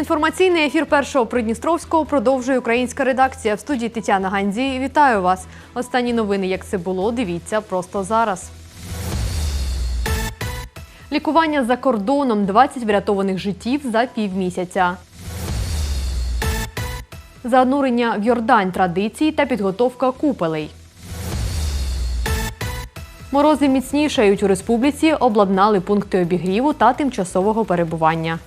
Інформаційний ефір першого Придністровського продовжує українська редакція. В студії Тетяна Гандзі. Вітаю вас. Останні новини, як це було, дивіться просто зараз. Лікування за кордоном 20 врятованих життів за півмісяця. Занурення в Йордань традиції та підготовка купелей. Морози міцнішають у республіці, обладнали пункти обігріву та тимчасового перебування.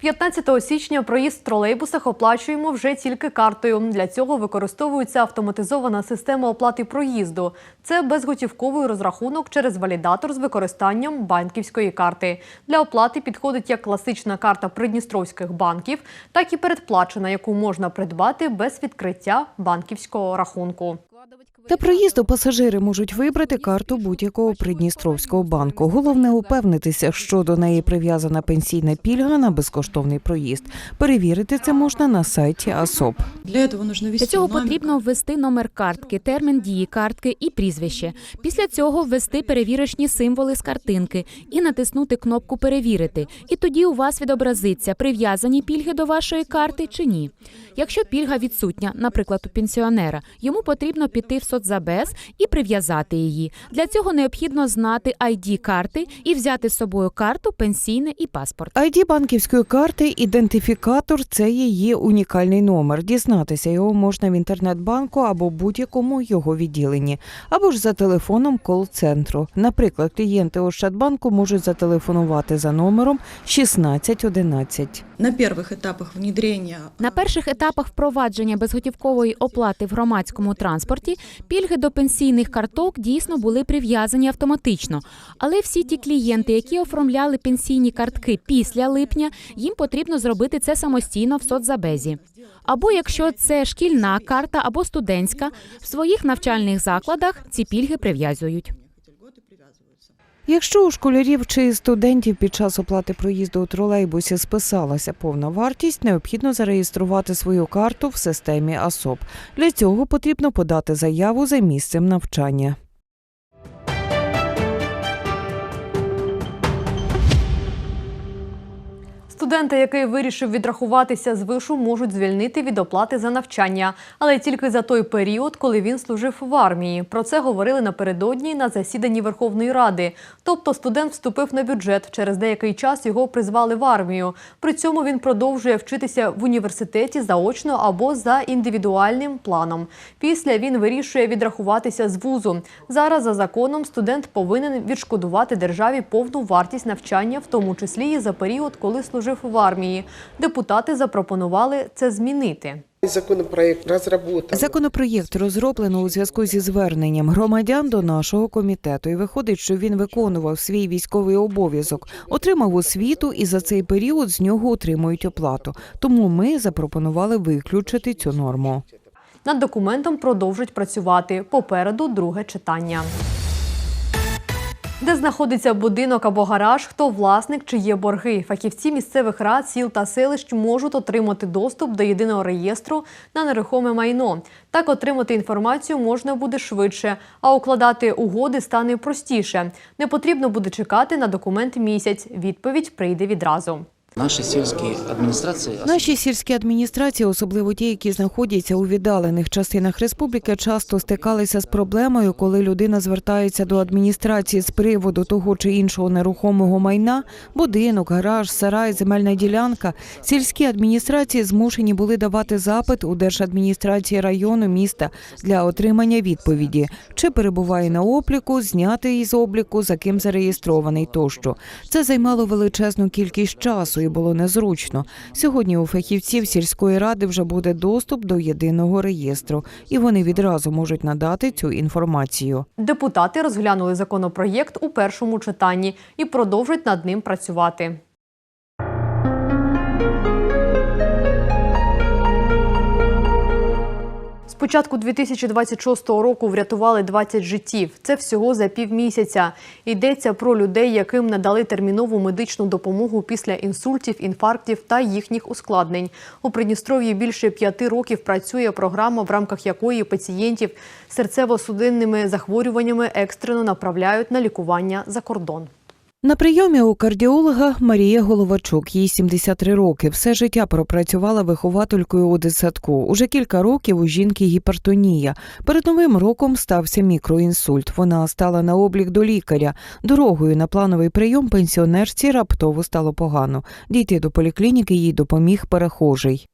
15 січня проїзд в тролейбусах оплачуємо вже тільки картою. Для цього використовується автоматизована система оплати проїзду. Це безготівковий розрахунок через валідатор з використанням банківської карти. Для оплати підходить як класична карта придністровських банків, так і передплачена, яку можна придбати без відкриття банківського рахунку. Та проїзду пасажири можуть вибрати карту будь-якого придністровського банку. Головне упевнитися, що до неї прив'язана пенсійна пільга на безкоштовний проїзд. Перевірити це можна на сайті АСОП. Для этого нужно ввести цього потрібно ввести номер картки, термін дії картки і прізвище. Після цього ввести перевірочні символи з картинки і натиснути кнопку Перевірити. І тоді у вас відобразиться, прив'язані пільги до вашої карти чи ні. Якщо пільга відсутня, наприклад, у пенсіонера, йому потрібно піти в соцзабез і прив'язати її. Для цього необхідно знати ID карти і взяти з собою карту, пенсійне і паспорт. ID банківської карти ідентифікатор це її унікальний номер. Дізнатися його можна в інтернет-банку або будь-якому його відділенні, або ж за телефоном кол-центру. Наприклад, клієнти Ощадбанку можуть зателефонувати за номером 1611. На первых этапах внедрения На перших етапах впровадження безготівкової оплати в громадському транспорті пільги до пенсійних карток дійсно були прив'язані автоматично. Але всі ті клієнти, які оформляли пенсійні картки після липня, їм потрібно зробити це самостійно в соцзабезі. Або якщо це шкільна карта або студентська, в своїх навчальних закладах ці пільги прив'язують. Якщо у школярів чи студентів під час оплати проїзду у тролейбусі списалася повна вартість, необхідно зареєструвати свою карту в системі АСОП. Для цього потрібно подати заяву за місцем навчання. Студента, який вирішив відрахуватися з вишу, можуть звільнити від оплати за навчання, але тільки за той період, коли він служив в армії. Про це говорили напередодні на засіданні Верховної Ради. Тобто студент вступив на бюджет. Через деякий час його призвали в армію. При цьому він продовжує вчитися в університеті заочно або за індивідуальним планом. Після він вирішує відрахуватися з вузу. Зараз за законом студент повинен відшкодувати державі повну вартість навчання, в тому числі і за період, коли служив в армії. Депутати запропонували це змінити. Законопроект разработан. Законопроєкт розроблено у зв'язку зі зверненням громадян до нашого комітету. І виходить, що він виконував свій військовий обов'язок, отримав освіту і за цей період з нього отримують оплату. Тому ми запропонували виключити цю норму. Над документом продовжують працювати. Попереду друге читання. Де знаходиться будинок або гараж, хто власник, чи є борги. Фахівці місцевих рад, сіл та селищ можуть отримати доступ до єдиного реєстру на нерухоме майно. Так отримати інформацію можна буде швидше, а укладати угоди стане простіше. Не потрібно буде чекати на документ місяць. Відповідь прийде відразу. Наші сільські адміністрації Наші сільські адміністрації, особливо ті, які знаходяться у віддалених частинах республіки, часто стикалися з проблемою, коли людина звертається до адміністрації з приводу того чи іншого нерухомого майна, будинок, гараж, сарай, земельна ділянка. Сільські адміністрації змушені були давати запит у держадміністрації району міста для отримання відповіді, чи перебуває на обліку, знятий із обліку, за ким зареєстрований тощо. Це займало величезну кількість часу і було незручно. Сьогодні у фахівців сільської ради вже буде доступ до єдиного реєстру, і вони відразу можуть надати цю інформацію. Депутати розглянули законопроєкт у першому читанні і продовжать над ним працювати. Початку 2026 року врятували 20 життів. Це всього за півмісяця. Йдеться про людей, яким надали термінову медичну допомогу після інсультів, інфарктів та їхніх ускладнень. У Придністров'ї більше п'яти років працює програма, в рамках якої пацієнтів серцево-судинними захворюваннями екстрено направляють на лікування за кордон. На прийомі у кардіолога Марія Головачук, їй 73 роки. Все життя пропрацювала вихователькою у дитсадку. Уже кілька років у жінки гіпертонія. Перед новим роком стався мікроінсульт. Вона стала на облік до лікаря. Дорогою на плановий прийом пенсіонерці раптово стало погано. Дійти до поліклініки їй допоміг перехожий.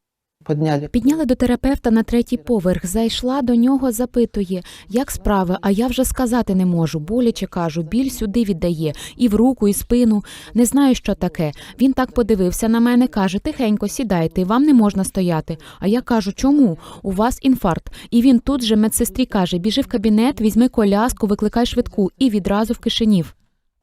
Підняли до терапевта на третій поверх. Зайшла до нього, запитує, як справи, а я вже сказати не можу. Боляче кажу, біль сюди віддає, і в руку, і спину. Не знаю, що таке. Він так подивився на мене, каже: тихенько, сідайте, вам не можна стояти. А я кажу, чому? У вас інфаркт. І він тут же медсестрі каже: біжи в кабінет, візьми коляску, викликай швидку і відразу в кишенів.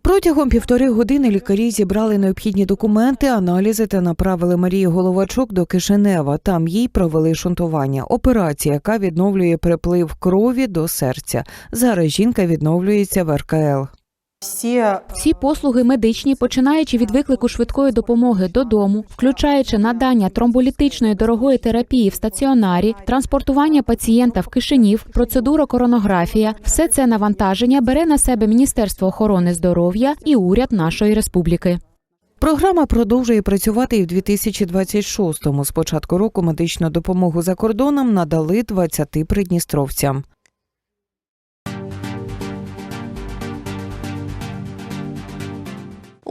Протягом півтори години лікарі зібрали необхідні документи, аналізи та направили Марії Головачук до Кишинева. Там їй провели шунтування. Операція, яка відновлює приплив крові до серця. Зараз жінка відновлюється в РКЛ. Все Всі послуги медичні, починаючи від виклику швидкої допомоги додому, включаючи надання тромболітичної дорогої терапії в стаціонарі, транспортування пацієнта в кишенів, процедура коронографія, все це навантаження бере на себе Міністерство охорони здоров'я і уряд нашої республіки. Програма продовжує працювати і в 2026-му. З початку року медичну допомогу за кордоном надали 20 придністровцям.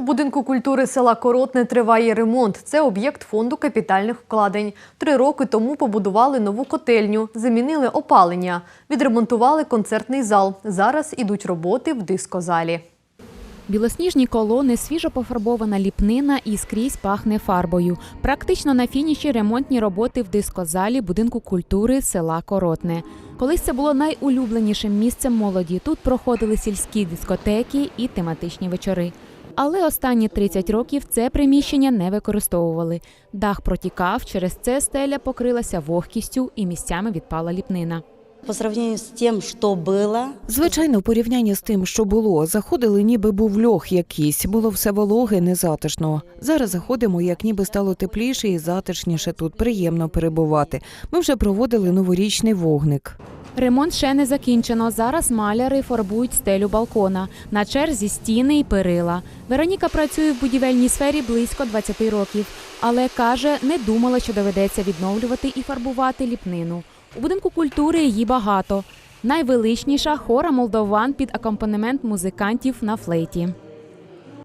У будинку культури села Коротне триває ремонт. Це об'єкт фонду капітальних вкладень. Три роки тому побудували нову котельню, замінили опалення, відремонтували концертний зал. Зараз ідуть роботи в дискозалі. Білосніжні колони, свіжо пофарбована ліпнина і скрізь пахне фарбою. Практично на фініші ремонтні роботи в дискозалі будинку культури села Коротне. Колись це було найулюбленішим місцем молоді. Тут проходили сільські дискотеки і тематичні вечори. Але останні 30 років це приміщення не використовували. Дах протікав, через це стеля покрилася вогкістю і місцями відпала ліпнина. По сравнению с тем, что было, Звичайно, в порівнянні з тим, що було, заходили, ніби був льох якийсь, було все вологе, незатишно. Зараз заходимо, як ніби стало тепліше і затишніше тут, приємно перебувати. Ми вже проводили новорічний вогник. Ремонт ще не закінчено. Зараз маляри фарбують стелю балкона. На черзі стіни і перила. Вероніка працює в будівельній сфері близько 20 років, але каже, не думала, що доведеться відновлювати і фарбувати ліпнину. У будинку культури її багато. Найвеличніша хора молдован під акомпанемент музикантів на флейті.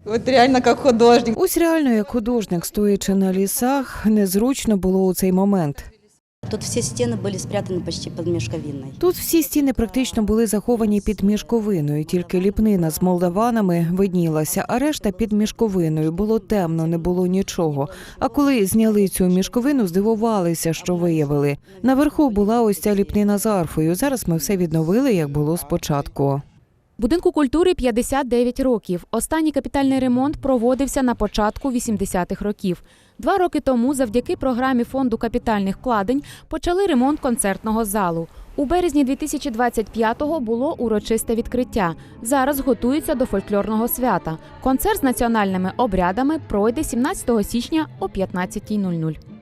Вот реально как художник. Ось реально, як художник, стоячи на лісах, незручно було у цей момент. тут все стены были спрятаны почти под мешковиной. Тут всі стіни практично були заховані під мішковиною, тільки ліпнина з молдаванами виднілася, а решта під мішковиною. Було темно, не було нічого. А коли зняли цю мішковину, здивувалися, що виявили. Наверху була ось ця ліпнина з арфою. Зараз ми все відновили, як було спочатку. Будинку культури 59 років. Останній капітальний ремонт проводився на початку 80-х років. Два роки тому, завдяки програмі фонду капітальних вкладень, почали ремонт концертного залу. У березні 2025-го було урочисте відкриття. Зараз готуються до фольклорного свята. Концерт з національними обрядами пройде 17 січня о 15.00.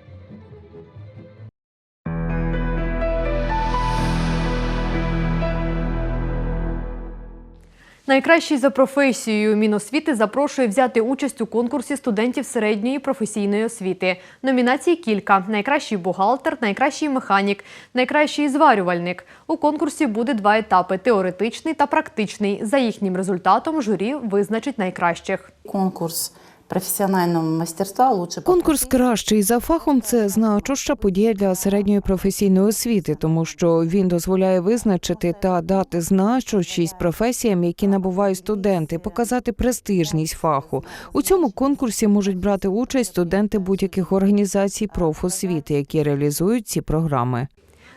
Найкращий за професією Міносвіти запрошує взяти участь у конкурсі студентів середньої професійної освіти. Номінацій кілька: найкращий бухгалтер, найкращий механік, найкращий зварювальник. У конкурсі буде два етапи: теоретичний та практичний. За їхнім результатом журі визначить найкращих. конкурс профессионального мастерства лучше Конкурс кращий за фахом це значуща подія для середньої професійної освіти, тому що він дозволяє визначити та дати значущість професіям, які набувають студенти, показати престижність фаху. У цьому конкурсі можуть брати участь студенти будь-яких організацій профосвіти, які реалізують ці програми.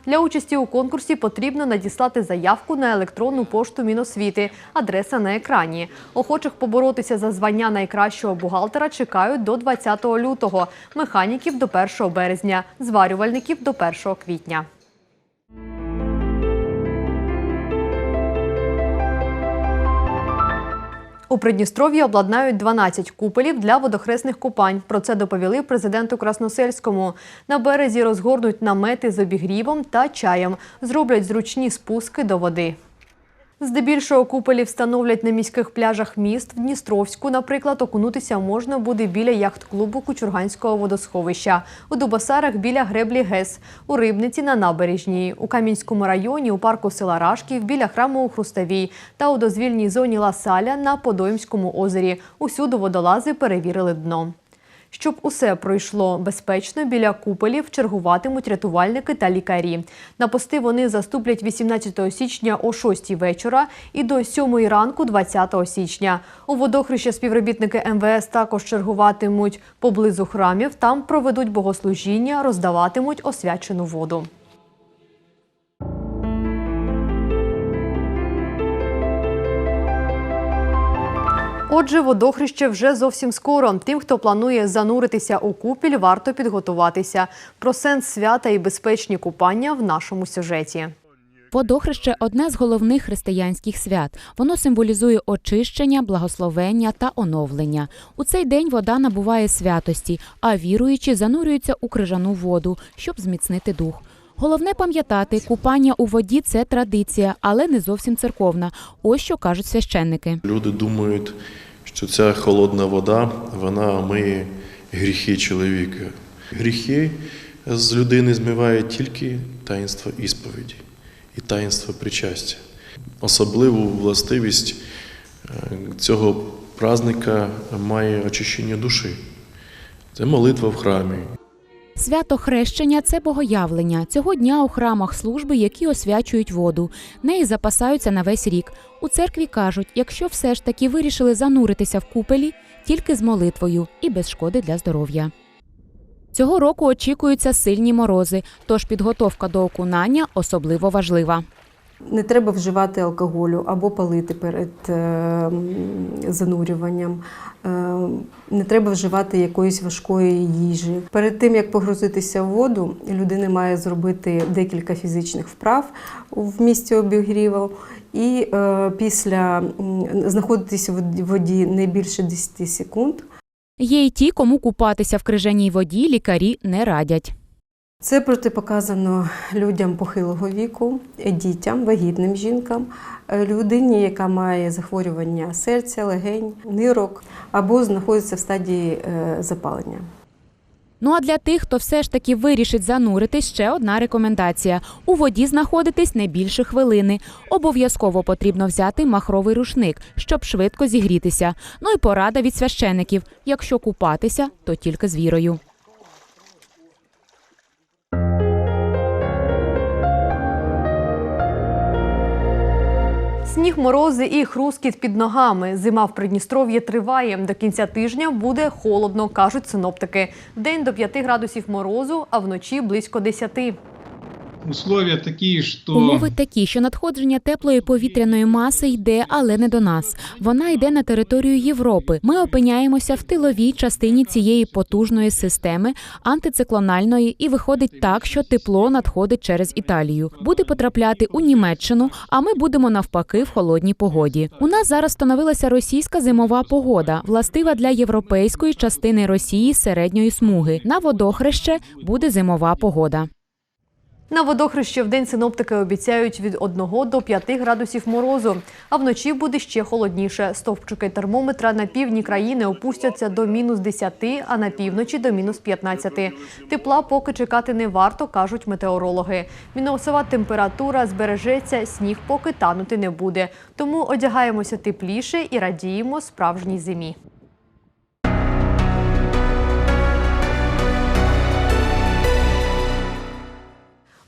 Для участі у конкурсі потрібно надіслати заявку на електронну пошту Міносвіти. Адреса на екрані. Охочих поборотися за звання найкращого бухгалтера чекають до 20 лютого, механіків до 1 березня, зварювальників до 1 квітня. У Придністров'ї обладнають 12 купелів для водохресних купань. Про це доповіли президенту Красносельському. На березі розгорнуть намети з обігрівом та чаєм, зроблять зручні спуски до води. Здебільшого куполі встановлять на міських пляжах міст. В Дністровську, наприклад, окунутися можна буде біля яхт-клубу Кучурганського водосховища, у Дубасарах біля греблі ГЕС, у Рибниці на набережній, у Кам'янському районі, у парку села Рашків, біля храму у Хруставій та у дозвільній зоні Ласаля на Подоймському озері. Усюди водолази перевірили дно. Щоб усе пройшло безпечно, біля куполів чергуватимуть рятувальники та лікарі. На пости вони заступлять 18 січня о 6 вечора і до 7 ранку 20 січня. У водохреща співробітники МВС також чергуватимуть поблизу храмів. Там проведуть богослужіння, роздаватимуть освячену воду. Отже, водохреще вже зовсім скоро. Тим, хто планує зануритися у купіль, варто підготуватися. Про сенс свята і безпечні купання в нашому сюжеті. Водохреще одне з головних християнських свят. Воно символізує очищення, благословення та оновлення. У цей день вода набуває святості, а віруючі занурюються у крижану воду, щоб зміцнити дух. Головне пам'ятати, купання у воді це традиція, але не зовсім церковна. Ось що кажуть священники. Люди думають, що ця холодна вода вона миє гріхи чоловіка. Гріхи з людини змиває тільки таїнство ісповіді і таїнство причастя. Особливу властивість е, цього праздника має очищення душі. Це молитва в храмі, Свято хрещення це богоявлення. Цього дня у храмах служби, які освячують воду. Неї запасаються на весь рік. У церкві кажуть, якщо все ж таки вирішили зануритися в купелі, тільки з молитвою і без шкоди для здоров'я. Цього року очікуються сильні морози, тож підготовка до окунання особливо важлива. Не треба вживати алкоголю або палити перед е, занурюванням. Е, не треба вживати якоїсь важкої їжі. Перед тим як погрузитися в воду, людина має зробити декілька фізичних вправ в місці обігріву. І е, після знаходитися в воді не більше 10 секунд. Є й ті, кому купатися в крижаній воді лікарі не радять. Це протипоказано людям похилого віку, дітям, вагітним жінкам, е, людині, яка має захворювання серця, легень, нирок або знаходиться в стадії е, запалення. Ну а для тих, хто все ж таки вирішить зануритись, ще одна рекомендація: у воді знаходитись не більше хвилини. Обов'язково потрібно взяти махровий рушник, щоб швидко зігрітися. Ну і порада від священиків: якщо купатися, то тільки з вірою. Сніг, морози і хрускіт під ногами. Зима в Придністров'ї триває. До кінця тижня буде холодно, кажуть синоптики. День до 5 градусів морозу, а вночі близько 10. Условия такие, что... Умови такі, що надходження теплої повітряної маси йде, але не до нас. Вона йде на територію Європи. Ми опиняємося в тиловій частині цієї потужної системи антициклональної, і виходить так, що тепло надходить через Італію. Буде потрапляти у Німеччину, а ми будемо навпаки в холодній погоді. У нас зараз становилася російська зимова погода, властива для європейської частини Росії середньої смуги. На водохреще буде зимова погода. На водохрещі в день синоптики обіцяють від 1 до 5 градусів морозу, а вночі буде ще холодніше. Стовпчики термометра на півдні країни опустяться до мінус 10, а на півночі до мінус 15. Тепла поки чекати не варто, кажуть метеорологи. Мінусова температура збережеться, сніг поки танути не буде. Тому одягаємося тепліше і радіємо справжній зимі.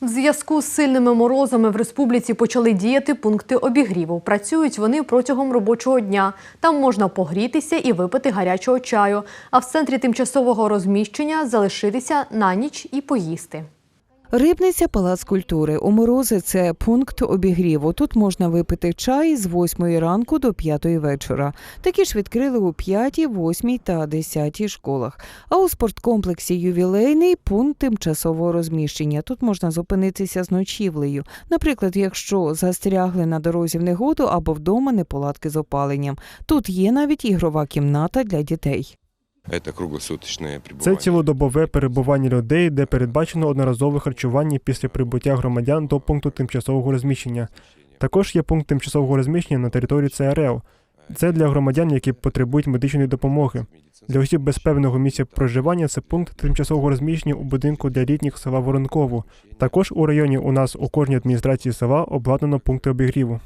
В зв'язку з сильними морозами в республіці почали діяти пункти обігріву. Працюють вони протягом робочого дня. Там можна погрітися і випити гарячого чаю. А в центрі тимчасового розміщення залишитися на ніч і поїсти. Рибниця Палац культури. У морози це пункт обігріву. Тут можна випити чай з 8 ранку до 5 вечора. Такі ж відкрили у 5, 8 та 10 школах. А у спорткомплексі ювілейний пункт тимчасового розміщення. Тут можна зупинитися з ночівлею. Наприклад, якщо застрягли на дорозі в негоду або вдома неполадки з опаленням. Тут є навіть ігрова кімната для дітей. Це цілодобове перебування людей, де передбачено одноразове харчування після прибуття громадян до пункту тимчасового розміщення. Також є пункт тимчасового розміщення на території ЦРЛ. Це для громадян, які потребують медичної допомоги. Для осіб без певного місця проживання це пункт тимчасового розміщення у будинку для літніх села Воронкову. Також у районі у нас у кожній адміністрації села обладнано пункти обігріву.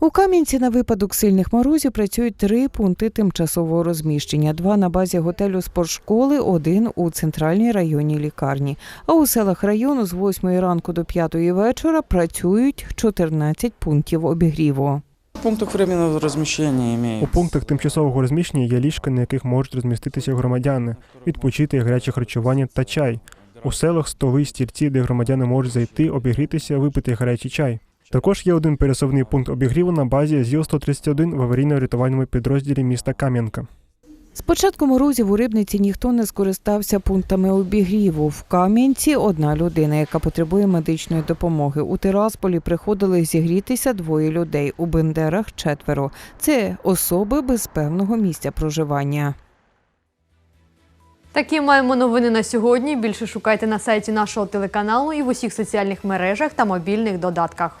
У Кам'янці на випадок сильних морозів працюють три пункти тимчасового розміщення: два на базі готелю спортшколи, один у центральній районній лікарні. А у селах району з 8 ранку до 5 вечора працюють 14 пунктів обігріву. пунктах временного размещения У пунктах тимчасового розміщення є ліжка, на яких можуть розміститися громадяни, відпочити гаряче харчування та чай. У селах столи, стільці, де громадяни можуть зайти, обігрітися, випити гарячий чай. Також є один пересувний пункт обігріву на базі ЗІЛ-131 в аварійно-рятувальному підрозділі міста Кам'янка. З початку морозів у рибниці ніхто не скористався пунктами обігріву. В Кам'янці одна людина, яка потребує медичної допомоги. У Тирасполі приходили зігрітися двоє людей. У Бендерах четверо. Це особи без певного місця проживання. Такі маємо новини на сьогодні. Більше шукайте на сайті нашого телеканалу і в усіх соціальних мережах та мобільних додатках.